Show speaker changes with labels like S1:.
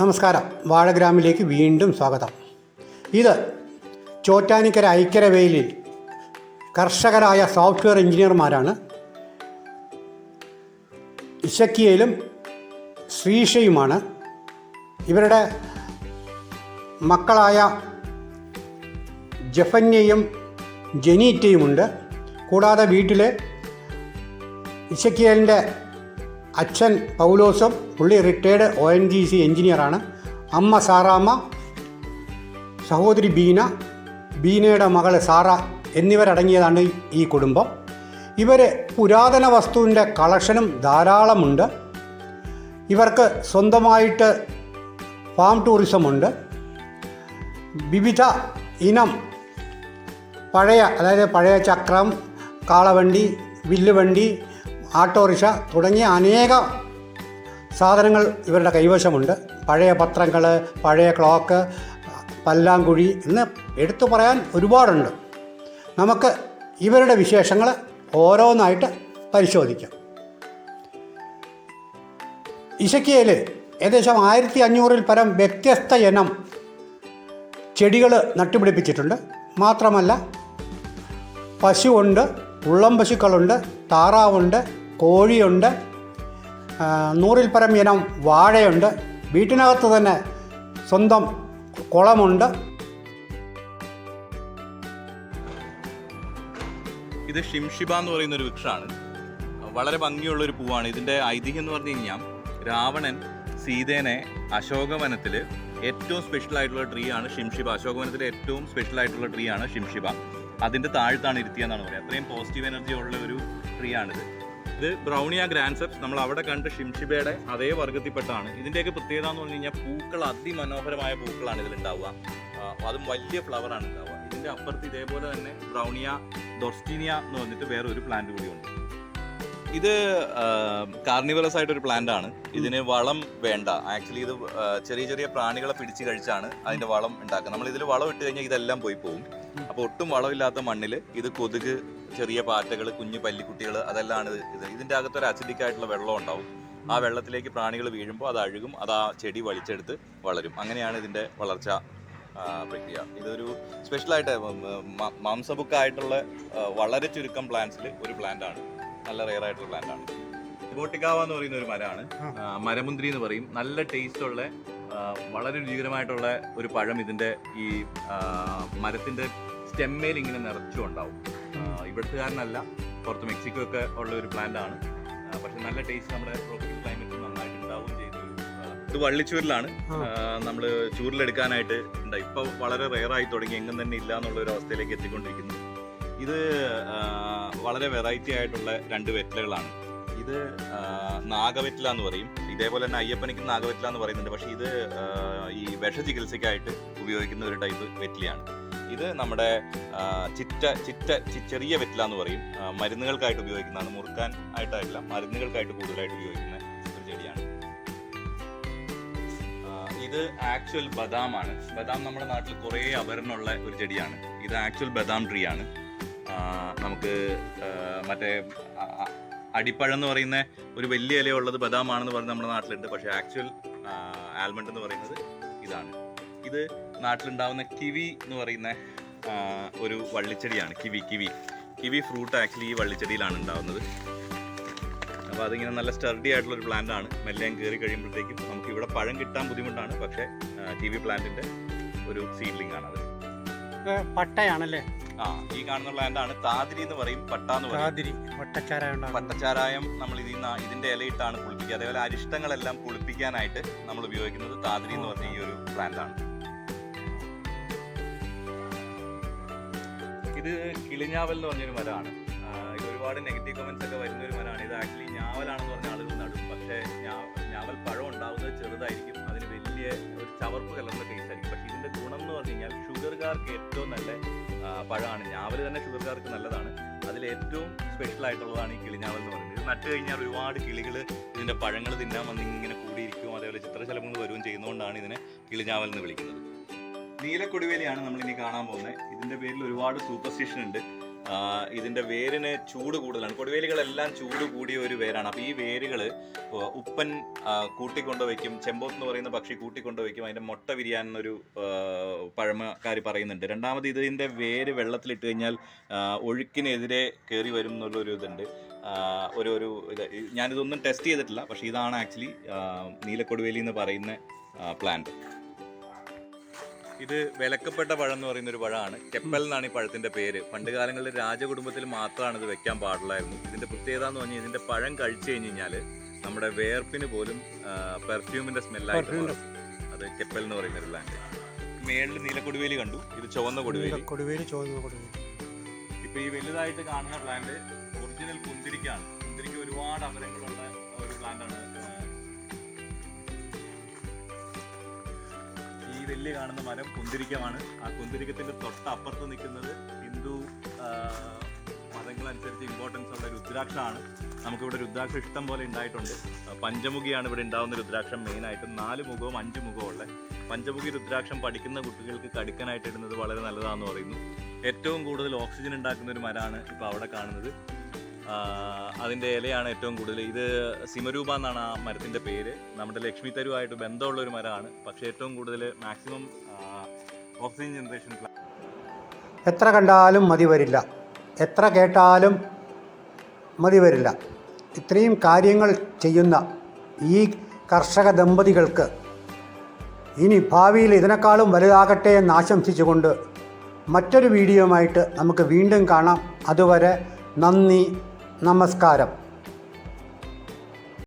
S1: നമസ്കാരം. വാഴഗ്രാമിലേക്ക് വീണ്ടും സ്വാഗതം. ഇത് ചോറ്റാനിക്കര ഐക്യരവേലിൽ കർഷകരായ സോഫ്റ്റ്വെയർ എഞ്ചിനീയർമാരാണ് ഇശക്കിയയിലും ശ്രീഷയുമാണ്. ഇവരുടെ മക്കളായ ജഫന്യയും ജനീറ്റയുമുണ്ട്. കൂടാതെ വീട്ടിലെ ഇശക്കിയലിന്റെ അച്ഛൻ പൗലോസും പുള്ളി retired O N G C എഞ്ചിനീയറാണ്. അമ്മ സാറാമ്മ സഹോദരി ബീന ബീനയുടെ മകൾ സാറ എന്നിവരടങ്ങിയതാണ് ഈ കുടുംബം. ഇവർ പുരാതന വസ്തുവിന്റെ കളക്ഷനും ധാരാളമുണ്ട്. ഇവർക്ക് സ്വന്തമായിട്ട് ഫാം ടൂറിസമുണ്ട്. വിവിധ ഇനം പഴയ അതായത് പഴയ ചക്രം കാളവണ്ടി വില്ലുവണ്ടി ആട്ടോറിക്ഷ തുടങ്ങിയ അനേക സാധനങ്ങൾ ഇവരുടെ കൈവശമുണ്ട്. പഴയ പത്രങ്ങൾ പഴയ ക്ലോക്ക് പല്ലാങ്കുഴി എന്ന് എടുത്തു പറയാൻ ഒരുപാടുണ്ട്. നമുക്ക് ഇവരുടെ വിശേഷങ്ങൾ ഓരോന്നായിട്ട് പരിശോധിക്കാം. ഇശക്കിയയിൽ ഏകദേശം ആയിരത്തി അഞ്ഞൂറിൽ പരം വ്യത്യസ്ത ഇനം ചെടികൾ നട്ടുപിടിപ്പിച്ചിട്ടുണ്ട്. മാത്രമല്ല പശുവുണ്ട് ഉള്ളം പശുക്കളുണ്ട് താറാവുണ്ട് കോഴിയുണ്ട്. നൂറിൽ പരം ഇനം വാഴയുണ്ട്. വീട്ടിനകത്ത് തന്നെ സ്വന്തം കുളമുണ്ട്.
S2: ഇത് ഷിംഷിബ എന്ന് പറയുന്ന ഒരു വൃക്ഷമാണ് വളരെ ഭംഗിയുള്ള ഒരു പൂവാണ്. ഇതിന്റെ ഐതിഹ്യം എന്ന് പറഞ്ഞു കഴിഞ്ഞാൽ രാവണൻ സീതേനെ അശോകവനത്തിൽ ഏറ്റവും സ്പെഷ്യൽ ആയിട്ടുള്ള ട്രീ ആണ് ഷിംഷിബ. അശോകവനത്തിലെ ഏറ്റവും സ്പെഷ്യൽ ആയിട്ടുള്ള ട്രീ ആണ് ഷിംഷിബ. അതിന്റെ താഴ്ത്താണ് ഇരുത്തിയെന്നാണ് പറയുന്നത് അത്രയും പോസിറ്റീവ് എനർജി ഉള്ള ഒരു ട്രീ ആണിത് ഇത് ബ്രൗണിയ ഗ്രാൻസെപ്സ് നമ്മൾ അവിടെ കണ്ട് ഷിംഷിബയുടെ അതേ വർഗത്തിൽപ്പെട്ടാണ് ഇതിന്റെയൊക്കെ പ്രത്യേകത എന്ന് പറഞ്ഞു കഴിഞ്ഞാൽ പൂക്കൾ അതിമനോഹരമായ പൂക്കളാണ് ഇതിലുണ്ടാവുക. അതും വലിയ ഫ്ലവറാണ് ഉണ്ടാവുക. ഇതിന്റെ അപ്പുറത്ത് ഇതേപോലെ തന്നെ ബ്രൗണിയ ഡൊർസ്റ്റീനിയ എന്ന് പറഞ്ഞിട്ട് വേറെ ഒരു പ്ലാന്റ് കൂടിയുണ്ട് ഇത് കാർണിവലസ് ആയിട്ട് ഒരു പ്ലാന്റ് ആണ്. ഇതിന് വളം വേണ്ട. ആക്ച്വലി ഇത് ചെറിയ ചെറിയ പ്രാണികളെ പിടിച്ച് കഴിച്ചാണ് അതിന്റെ വളം ഉണ്ടാക്കുക നമ്മൾ ഇതിൽ വളം ഇട്ട് കഴിഞ്ഞാൽ ഇതെല്ലാം പോയി പോകും അപ്പോൾ ഒട്ടും വളമില്ലാത്ത മണ്ണിൽ ഇത് കൊതുക് ചെറിയ പാറ്റകൾ കുഞ്ഞു പല്ലിക്കുട്ടികൾ അതെല്ലാം ഇത്. ഇതിന്റെ അകത്ത് ഒരു അസിഡിക് ആയിട്ടുള്ള വെള്ളം ഉണ്ടാവും. ആ വെള്ളത്തിലേക്ക് പ്രാണികൾ വീഴുമ്പോൾ അത് അഴുകും അത് ആ ചെടി വലിച്ചെടുത്ത് വളരും. അങ്ങനെയാണ് ഇതിന്റെ വളർച്ച പ്രക്രിയ. ഇതൊരു സ്പെഷ്യൽ സ്പെഷ്യലായിട്ട് മാംസബുക്കായിട്ടുള്ള വളരെ ചുരുക്കം പ്ലാന്റ്സിൽ ഒരു പ്ലാന്റ് ആണ്. നല്ല റെയർ ആയിട്ടുള്ള പ്ലാന്റ് ആണ്. ബോട്ടിക്കാവ എന്ന് പറയുന്ന ഒരു മരമാണ് മരമുന്തിരി എന്ന് പറയും. നല്ല ടേസ്റ്റ് ഉള്ള വളരെ രുചികരമായിട്ടുള്ള ഒരു പഴം ഇതിന്റെ ഈ മരത്തിന്റെ മരത്തിന്റെ സ്റ്റെമ്മേൽ ഇങ്ങനെ നിറച്ചും ഉണ്ടാവും ആ, ഇവിടുത്തുകാരനല്ല. പുറത്ത് മെക്സിക്കോ ഒക്കെ ഉള്ള ഒരു പ്ലാന്റ് ആണ് പക്ഷെ നല്ല ടേസ്റ്റ് നമ്മുടെ ട്രോപ്പിക്കൽ ക്ലൈമറ്റിൽ നന്നായിട്ട് ഉണ്ടാവുകയും ചെയ്തു ഇത് വള്ളിച്ചൂരിലാണ്. നമ്മൾ ചൂരിലെടുക്കാനായിട്ട് ഉണ്ട് ഇപ്പൊ വളരെ റെയർ ആയി തുടങ്ങി എങ്ങും തന്നെ ഇല്ല എന്നുള്ള ഒരു അവസ്ഥയിലേക്ക് എത്തിക്കൊണ്ടിരിക്കുന്നു. ഇത് വളരെ വെറൈറ്റി ആയിട്ടുള്ള രണ്ട് വെറ്റിലകളാണ്. ഇത് നാഗവെറ്റില എന്ന് പറയും. ഇതേപോലെ തന്നെ അയ്യപ്പനിക്ക് നാഗവെറ്റില എന്ന് പറയുന്നുണ്ട്. പക്ഷേ ഇത് ഈ വിഷ ചികിത്സയ്ക്കായിട്ട് ഉപയോഗിക്കുന്ന ഒരു ടൈപ്പ് വെറ്റിലയാണ്. ഇത് നമ്മുടെ ചിറ്റ ചിറ്റ ചെറിയ വെറ്റില എന്ന് പറയും. മരുന്നുകൾക്കായിട്ട് ഉപയോഗിക്കുന്നതാണ്. മുറുക്കാൻ ആയിട്ടല്ല മരുന്നുകൾക്കായിട്ട് കൂടുതലായിട്ട് ഉപയോഗിക്കുന്ന ഒരു ചെടിയാണ്. ഇത് ആക്ച്വൽ ബദാമാണ്. ബദാം നമ്മുടെ നാട്ടിൽ കുറേ അപരണമുള്ള ഒരു ചെടിയാണ്. ഇത് ആക്ച്വൽ ബദാം ട്രീ ആണ്. നമുക്ക് മറ്റേ അടിപ്പഴം എന്ന് പറയുന്ന ഒരു വലിയ ഇലയുള്ളത് ബദാമാണെന്ന് പറഞ്ഞ് നമ്മുടെ നാട്ടിലുണ്ട്. പക്ഷേ ആക്ച്വൽ ആൽമണ്ട് എന്ന് പറയുന്നത് ഇതാണ്. ഇത് നാട്ടിലുണ്ടാവുന്ന കിവി എന്ന് പറയുന്ന ഒരു വള്ളിച്ചെടിയാണ്. Kiwi kiwi. Kiwi fruit actually ഈ വള്ളിച്ചെടിയിലാണ് ഉണ്ടാവുന്നത്. അപ്പോൾ അതിങ്ങനെ നല്ല സ്റ്റർഡി ആയിട്ടുള്ള ഒരു പ്ലാന്റ് ആണ്. മെല്ലയും കയറി കഴിയുമ്പോഴത്തേക്കും നമുക്ക് ഇവിടെ പഴം കിട്ടാൻ ബുദ്ധിമുട്ടാണ്. പക്ഷേ കിവി പ്ലാന്റിന്റെ ഒരു സീഡ്ലിംഗ് ആണ് അത്.
S1: പട്ടയാണല്ലേ?
S2: ആ ഈ കാണുന്ന പ്ലാന്റ് ആണ്. താതിരി എന്ന് പറയും. പട്ട എന്ന് പറയും. പട്ടച്ചാരായം നമ്മൾ ഇതിൽ നിന്ന് ഇതിന്റെ ഇലയിട്ടാണ് പുളിപ്പിക്കുക. അതേപോലെ അരിഷ്ടങ്ങളെല്ലാം പുളിപ്പിക്കാനായിട്ട് നമ്മൾ ഉപയോഗിക്കുന്നത് താതിരി എന്ന് പറഞ്ഞ ഈ ഒരു പ്ലാന്റ് ആണ്. ഇത് കിളിഞ്ഞാവൽ എന്ന് പറഞ്ഞൊരു മരമാണ്. ഇത് ഒരുപാട് നെഗറ്റീവ് കമന്റ്സ് ഒക്കെ വരുന്ന ഒരു മരമാണ്. ഇത് ആക്ച്വലി ഞാവലാണെന്ന് പറഞ്ഞ ആളുകൾ നടും. പക്ഷേ ഞാവൽ പഴം ഉണ്ടാവുന്നത് ചെറുതായിരിക്കും. അതിന് വലിയ ഒരു ചവർപ്പ് കലർന്ന ടേസ്റ്റ് ആയിരിക്കും. പക്ഷേ ഇതിന്റെ ഗുണം എന്ന് പറഞ്ഞു കഴിഞ്ഞാൽ ഷുഗർകാർക്ക് ഏറ്റവും നല്ല പഴമാണ്. ഞാവൽ തന്നെ ഷുഗർകാർക്ക് നല്ലതാണ്. അതിൽ ഏറ്റവും സ്പെഷ്യൽ ആയിട്ടുള്ളതാണ് ഈ കിളിഞ്ഞാവൽ എന്ന് പറയുന്നത്. ഇത് നട്ട് കഴിഞ്ഞാൽ ഒരുപാട് കിളികൾ ഇതിന്റെ പഴങ്ങൾ തിന്നാൻ വന്ന് ഇങ്ങനെ കൂടിയിരിക്കും. അതേപോലെ ചിത്രശലഭങ്ങൾ വരുകയും ചെയ്യുന്നതുകൊണ്ടാണ് ഇതിനെ കിളിഞ്ഞാവൽ എന്ന് വിളിക്കുന്നത്. നീലക്കൊടിവേലിയാണ് നമ്മൾ ഇനി കാണാൻ പോകുന്നത്. ഇതിന്റെ പേരിൽ ഒരുപാട് സൂപ്പർസ്റ്റിഷൻ ഉണ്ട്. ഇതിന്റെ വേരിന് ചൂട് കൂടുതലാണ്. കൊടുവേലികളെല്ലാം ചൂട് കൂടിയ ഒരു വേരാണ്. അപ്പോൾ ഈ വേരുകൾ ഉപ്പൻ കൂട്ടിക്കൊണ്ടു വയ്ക്കും ചെമ്പോത്ത് എന്ന് പറയുന്ന പക്ഷി കൂട്ടിക്കൊണ്ടു വയ്ക്കും അതിന്റെ മുട്ട വിരിയാൻ എന്നൊരു പഴമക്കാർ പറയുന്നുണ്ട്. രണ്ടാമത് ഇതിന്റെ വേര് വെള്ളത്തിലിട്ട് കഴിഞ്ഞാൽ ഒഴുക്കിനെതിരെ കയറി വരും എന്നുള്ളൊരു ഇതുണ്ട്. ഒരു ഒരു ഇത്. ഞാനിതൊന്നും ടെസ്റ്റ് ചെയ്തിട്ടില്ല പക്ഷേ ഇതാണ് ആക്ച്വലി നീലക്കൊടുവേലി എന്ന് പറയുന്ന പ്ലാന്റ് ഇത് വിലക്കപ്പെട്ട പഴം എന്ന് പറയുന്ന ഒരു പഴമാണ്. കെപ്പൽ എന്നാണ് ഈ പഴത്തിന്റെ പേര്. പണ്ട് കാലങ്ങളിൽ രാജകുടുംബത്തിൽ മാത്രമാണ് ഇത് വെക്കാൻ പാടുള്ളായിരുന്നു. ഇതിന്റെ പ്രത്യേകത എന്ന് പറഞ്ഞാൽ ഇതിന്റെ പഴം കഴിച്ചു കഴിഞ്ഞ് കഴിഞ്ഞാൽ നമ്മുടെ വേർപ്പിന് പോലും പെർഫ്യൂമിന്റെ സ്മെല്ലായിട്ട് മാറും. അത് കെപ്പൽ എന്ന് പറയുന്ന ഒരു പ്ലാന്റ് മേളിൽ നീലക്കൊടുവേലി കണ്ടു. ഇത് ചുവന്ന കൊടുവേലി.
S1: കൊടുവേലി ചുവന്ന കൊടുവേലി.
S2: ഇപ്പൊ ഈ വലുതായിട്ട് കാണുന്ന പ്ലാന്റ് ഒറിജിനൽ കുന്തിരിക്കാണ്. കുന്തിരിക്ക ഒരുപാട് അമരങ്ങളുള്ള വലിയ കാണുന്ന മരം കുന്തിരിക്കമാണ്. ആ കുന്തിരിക്കത്തിന്റെ തൊട്ടപ്പുറത്ത് നിൽക്കുന്നത് ഹിന്ദു മതങ്ങളനുസരിച്ച് ഇമ്പോർട്ടൻസ് ഉള്ള രുദ്രാക്ഷമാണ്. നമുക്കിവിടെ രുദ്രാക്ഷം ഇഷ്ടം പോലെ ഉണ്ടായിട്ടുണ്ട്. പഞ്ചമുഖിയാണ് ഇവിടെ ഉണ്ടാവുന്ന രുദ്രാക്ഷം മെയിനായിട്ടും നാല് മുഖവും അഞ്ച് മുഖവും ഉള്ള. പഞ്ചമുഖി രുദ്രാക്ഷം പഠിക്കുന്ന കുട്ടികൾക്ക് കടിക്കാനായിട്ട് ഇടുന്നത് വളരെ നല്ലതാണെന്ന് പറയുന്നു. ഏറ്റവും കൂടുതൽ ഓക്സിജൻ ഉണ്ടാക്കുന്ന ഒരു മരമാണ് ഇപ്പോൾ അവിടെ കാണുന്നത്. അതിന്റെ ഇലയാണ് ഏറ്റവും കൂടുതൽ. ഇത് സിമരൂപ എന്നാണ് ആ മരത്തിന്റെ പേര്. നമ്മുടെ ലക്ഷ്മി തരുവായിട്ട് ബന്ധമുള്ള ഒരു മരമാണ്. പക്ഷേ ഏറ്റവും കൂടുതൽ മാക്സിമം ഓക്സിജൻ ജനറേഷൻ
S1: എത്ര കണ്ടാലും മതി വരില്ല. എത്ര കേട്ടാലും മതി വരില്ല. ഇത്രയും കാര്യങ്ങൾ ചെയ്യുന്ന ഈ കർഷക ദമ്പതികൾക്ക് ഇനി ഭാവിയിൽ ഇതിനേക്കാളും വലുതാകട്ടെ എന്ന് ആശംസിച്ചുകൊണ്ട് മറ്റൊരു വീഡിയോയുമായിട്ട് നമുക്ക് വീണ്ടും കാണാം. അതുവരെ നന്ദി. നമസ്കാരം.